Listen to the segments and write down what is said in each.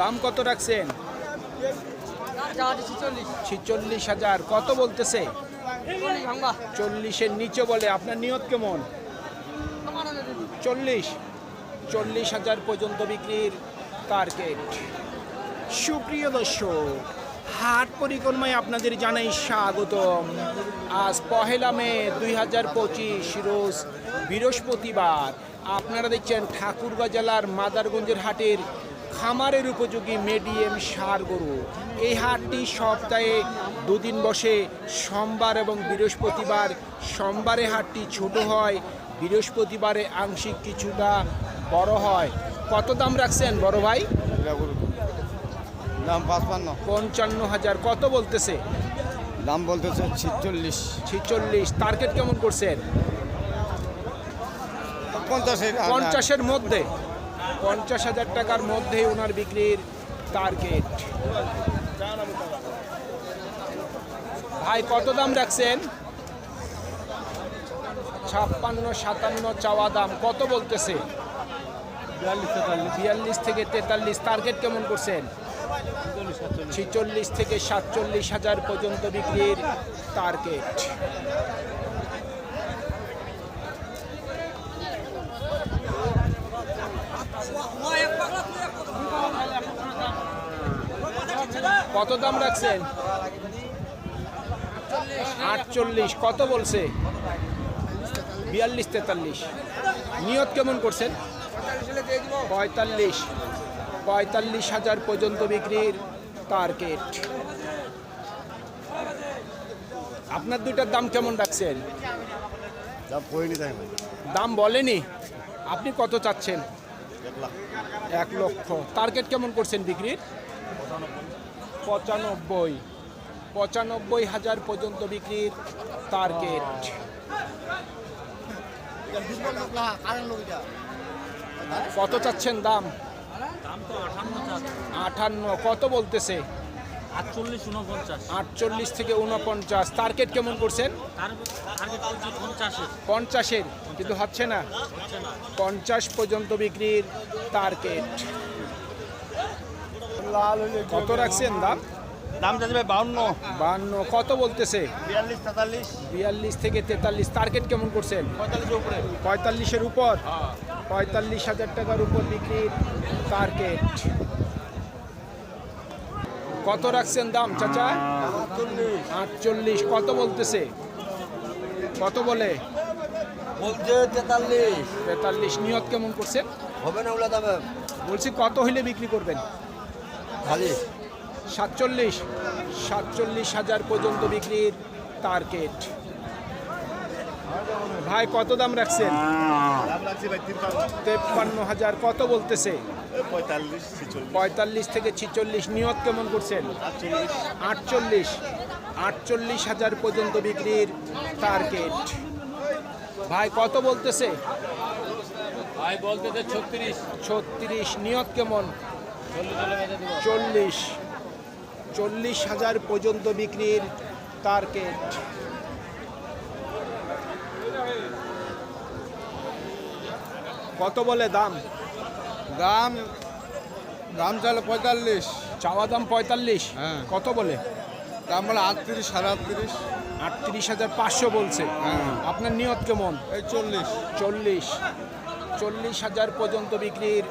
দাম কত রাখছেন? ছিচল্লিশ হাজার। কত বলতেছে? চল্লিশের নিচে বলে, আপনার নিয়ত কেমন? চল্লিশ। চল্লিশ হাজার পর্যন্ত বিক্রির টার্গেট সুপ্রিয় দর্শক, হাট পরিক্রমায় আপনাদের জানাই স্বাগতম। আজ পহেলা মে দুই হাজার পঁচিশ, রোজ বৃহস্পতিবার। আপনারা দেখছেন ঠাকুরগাঁ জেলার মাদারগঞ্জের হাটের খামারের উপযোগী মিডিয়াম সার গরু। এই হাটটি সপ্তাহে দুদিন বসে সোমবার এবং বৃহস্পতিবার। সোমবারে হাটটি ছোট হয় বৃহস্পতিবারে আংশিক কিছুটা বড় হয়। কত দাম রাখছেন বড় ভাই? দাম পাঁচপান্ন। পঞ্চান্ন হাজার। কত বলতেছে? দাম বলতেছে ছিচল্লিশ। ছিচল্লিশ। টার্গেট কেমন করছেন? পঞ্চাশের পঞ্চাশের মধ্যে। পঞ্চাশ হাজার টাকার মধ্যেই ওনার বিক্রির টার্গেট ভাই, কত দাম রাখছেন? ছাপ্পান্ন, সাতান্ন চাওয়া দাম, কত বলতেছে? বিয়াল্লিশ থেকে তেতাল্লিশ টার্গেট কেমন করছেন? ছিচল্লিশ থেকে সাতচল্লিশ হাজার পর্যন্ত বিক্রির টার্গেট কত দাম রাখছেন? আটচল্লিশ কত বলছে? বিয়াল্লিশ তেতাল্লিশ। নিয়ত কেমন করছেন? পঁয়তাল্লিশ। পঁয়তাল্লিশ হাজার পর্যন্ত বিক্রির টার্গেট আপনার দুইটার দাম কেমন রাখছেন? দাম বলেনি? আপনি কত চাচ্ছেন? এক লক্ষ। টার্গেট কেমন করছেন বিক্রির? পঁচানব্বই। পঁচানব্বই হাজার পর্যন্ত বিক্রির টার্গেট কত চাচ্ছেন দাম? আটান্ন। কত বলতেছে? আটচল্লিশ থেকে উনপঞ্চাশ টার্গেট কেমন করছেন? পঞ্চাশের। কিন্তু হচ্ছে না। পঞ্চাশ পর্যন্ত বিক্রির টার্গেট কত রাখছেন দাম? দাম যাচ্ছে বাউন্ন। বান্ন কত বলতেছে? বিয়াল্লিশ তেতাল্লিশ। বিয়াল্লিশ থেকে তেতাল্লিশ টার্গেট কেমন করছেন? পঁয়তাল্লিশের উপরে। পঁয়তাল্লিশের উপর? পঁয়তাল্লিশ হাজার টাকার উপর বিক্রির টার্গেট। কত রাখছেন দাম চাচা? আটচল্লিশ। কত বলতেছে? কত বলে? বলছে তেতাল্লিশ। তেতাল্লিশ নিয়ত কেমন করছেন? হবে না ওগুলা দামে বলছি কত হইলে বিক্রি করবেন? সাতচল্লিশ সাতচল্লিশ হাজার পর্যন্ত বিক্রির টার্গেট ভাই কত দাম রাখছেন? তিপ্পান্ন হাজার কত বলতেছে? পঁয়তাল্লিশ থেকে ছিচল্লিশ নিয়ত কেমন করছেন? আটচল্লিশ আটচল্লিশ হাজার পর্যন্ত বিক্রির টার্গেট ভাই কত বলতেছে? ভাই বলতে যে ছত্রিশ। ছত্রিশ নিয়ত কেমন? চল্লিশ। চল্লিশ হাজার পর্যন্ত বিক্রির টার্গেট কত বলে দাম? দাম দাম চাইলে পঁয়তাল্লিশ। চাওয়া দাম পঁয়তাল্লিশ? হ্যাঁ। কত বলে? দাম বলে আটত্রিশ সাড়ে আটত্রিশ। আটত্রিশ হাজার পাঁচশো বলছে। হ্যাঁ। আপনার নিয়ত কেমন? এই চল্লিশ। চল্লিশ। চল্লিশ হাজার পর্যন্ত বিক্রির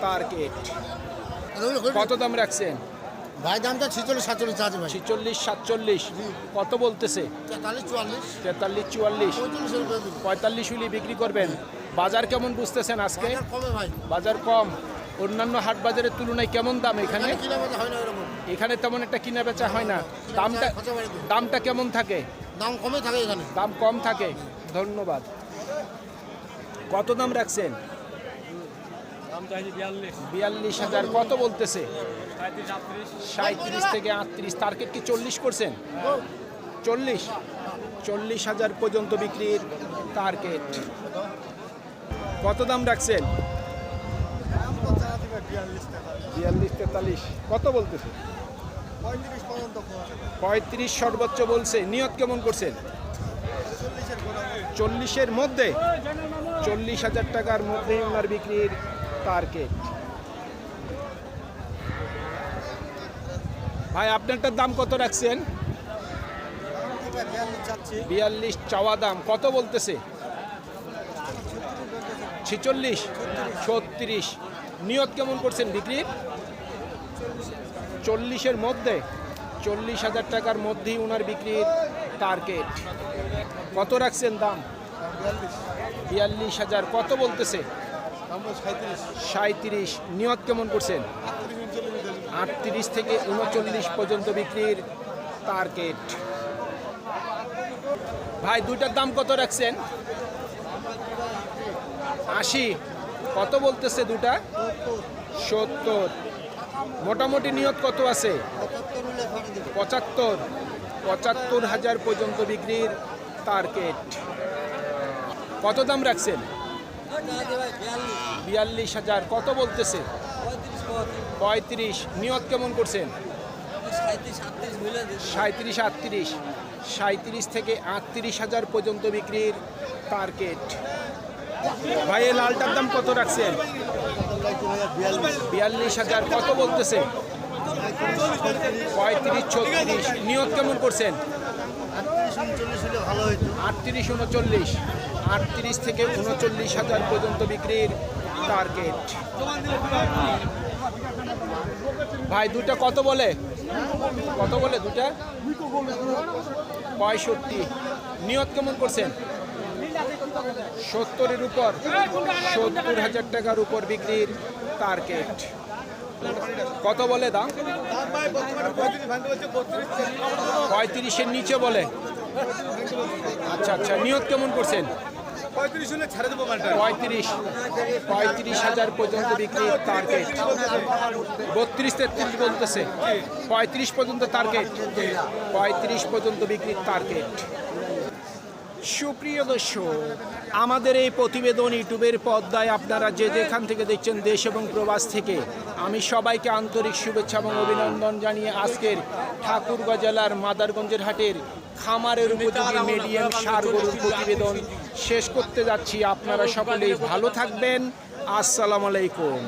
টার্গেট কত দাম রাখছেন? ভাই দামটা ছিচল্লিশ সাতচল্লিশ আছে ভাই। ছিচল্লিশ সাতচল্লিশ। কত বলতেছে? তেতাল্লিশ চুয়াল্লিশ। তেতাল্লিশ চুয়াল্লিশ। পঁয়তাল্লিশ হলে বিক্রি করবেন। বাজার কেমন বুঝতেছেন আজকে? বাজার কমে অন্যান্য হাট বাজারের তুলনায় কেমন দাম এখানে? এখানে তেমন একটা কিনা বেচা হয় না। দামটা। দামটা কেমন থাকে? দাম কমে থাকে এখানে। দাম কম থাকে। ধন্যবাদ। কত দাম রাখছেন? বিয়াল্লিশ। হাজার, কত বলতেছে? সাঁত্রিশ থেকে আটত্রিশ টার্গেট কি চল্লিশ করছেন? চল্লিশ। চল্লিশ হাজার পর্যন্ত বিক্রির টার্গেট কত দাম রাখছেন? বিয়াল্লিশ তেতাল্লিশ। কত বলতেছে? পঁয়ত্রিশ সর্বোচ্চ বলছে। নিয়ত কেমন করছেন? চল্লিশের মধ্যে। চল্লিশ হাজার টাকার মধ্যে ওনার বিক্রির টার্গেট ভাই, আপনারটার দাম কত রাখছেন? বিয়াল্লিশ চাওয়া দাম। কত বলতেছে? ছেচল্লিশ। ছত্রিশ। নিয়ত কেমন করছেন বিক্রির চল্লিশের মধ্যে। চল্লিশ হাজার টাকার মধ্যেই ওনার বিক্রির টার্গেট। কত রাখছেন দাম? বিয়াল্লিশ হাজার। কত বলতেছে? সাঁত্রিশ নিয়ত কেমন করছেন? আটত্রিশ থেকে উনচল্লিশ পর্যন্ত বিক্রির টার্গেট ভাই, দুইটার দাম কত রাখছেন? আশি। কত বলতেছে দুটা সত্তর। মোটামুটি নিয়ত কত আছে? পঁচাত্তর। পঁচাত্তর হাজার পর্যন্ত বিক্রির টার্গেট কত দাম রাখছেন? বিয়াল্লিশ। হাজার। কত বলতেছে? পঁয়ত্রিশ নিয়ত কেমন করছেন? সাঁত্রিশ আটত্রিশ সাঁত্রিশ থেকে আটত্রিশ হাজার পর্যন্ত বিক্রির টার্গেট ভাই এই লালটার দাম কত রাখছেন? বিয়াল্লিশ হাজার। কত বলতেছে? পঁয়ত্রিশ ছত্রিশ। নিয়ত কেমন করছেন? আটত্রিশ উনচল্লিশ। আটত্রিশ থেকে উনচল্লিশ হাজার পর্যন্ত বিক্রির টার্গেট ভাই দুটা কত বলে? কত বলে দুটা পঁয়ষট্টি। নিয়ত কেমন করছেন? সত্তরের উপর। সত্তর হাজার টাকার উপর বিক্রির টার্গেট কত বলে দাম? পঁয়ত্রিশের নিচে বলে। আচ্ছা আচ্ছা নিয়ত কেমন করছেন? পঁয়ত্রিশ হলে ছেড়ে দেবো মালটা। পঁয়ত্রিশ পঁয়ত্রিশ হাজার পর্যন্ত টার্গেট বত্রিশ তেত্রিশ বলতেছে। পঁয়ত্রিশ পর্যন্ত টার্গেট পঁয়ত্রিশ পর্যন্ত বিক্রির টার্গেট সুপ্রিয় দর্শক আমাদের এই প্রতিবেদন ইউটিউবের পর্দায় আপনারা যে যেখান থেকে দেখছেন দেশ এবং প্রবাস থেকে আমি সবাইকে আন্তরিক শুভেচ্ছা এবং অভিনন্দন জানিয়ে আজকের ঠাকুরগাঁ জেলার মাদারগঞ্জের হাটের খামারের উপযোগী মিডিয়াম সার গরুর প্রতিবেদন শেষ করতে যাচ্ছি। আপনারা সকলেই ভালো থাকবেন। আসসালামু আলাইকুম।